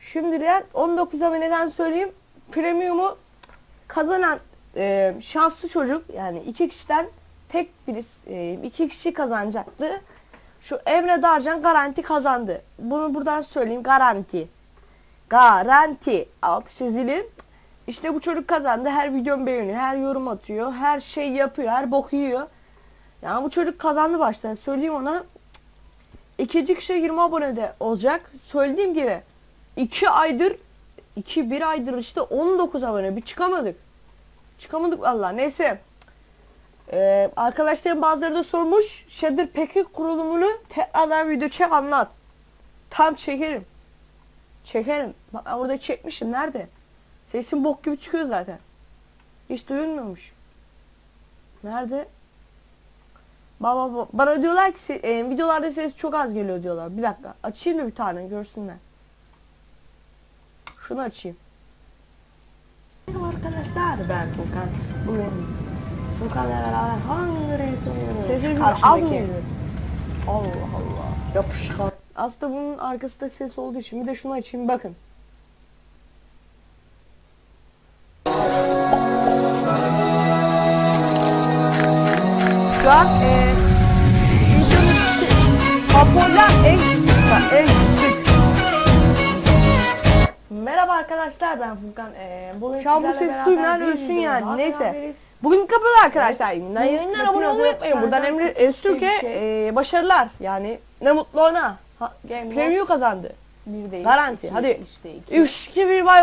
Şimdiden 19 aboneden söyleyeyim. Premium'u kazanan e, şanslı çocuk yani iki kişiden tek birisi e, iki kişi kazanacaktı. Şu Emre Darcan garanti kazandı. Bunu buradan söyleyeyim garanti. Garanti. Altı çizili. İşte bu çocuk kazandı. Her videomu beğeniyor. Her yorum atıyor. Her şey yapıyor. Her bok yiyor. Yani bu çocuk kazandı baştan. Söyleyeyim ona. İkinci kişi 20 abonede olacak. Söylediğim gibi 2 aydır 2 1 aydır işte 19 abone bir çıkamadık. Çıkamadık valla. Neyse. Ee, arkadaşlarım bazıları da sormuş. Shader Pack'in kurulumunu tekrardan video çek anlat. Tam çekerim. Çekerim. Bak ben burada çekmişim. Nerede? Sesim bok gibi çıkıyor zaten. Hiç duyulmuyormuş. Nerede? Baba, bana diyorlar ki se- e, videolarda ses çok az geliyor diyorlar. Bir dakika. Açayım da bir tane görsünler. Şunu açayım. Arkadaşlar ben Furkan. Bugün Furkan'la beraber hangi reis oynuyoruz? Sesim az mı geliyor? Allah Allah. Yapışkan. Aslında bunun arkasında ses olduğu için bir de şunu açayım bakın. Şu an e, popüler en küçük, en küçük. Merhaba arkadaşlar ben Furkan. E, bugün Şu an bu ses duymayan ölsün yani. Neyse. Bugün kapıda arkadaşlar. Yayından yayınlar abone olmayı unutmayın. Buradan Emre Öztürk'e şey. e, başarılar. Yani ne mutlu ona. Ha, Premium kazandı. Bir değil. Garanti. Hadi. işte iki. 3 2 1 bay bay.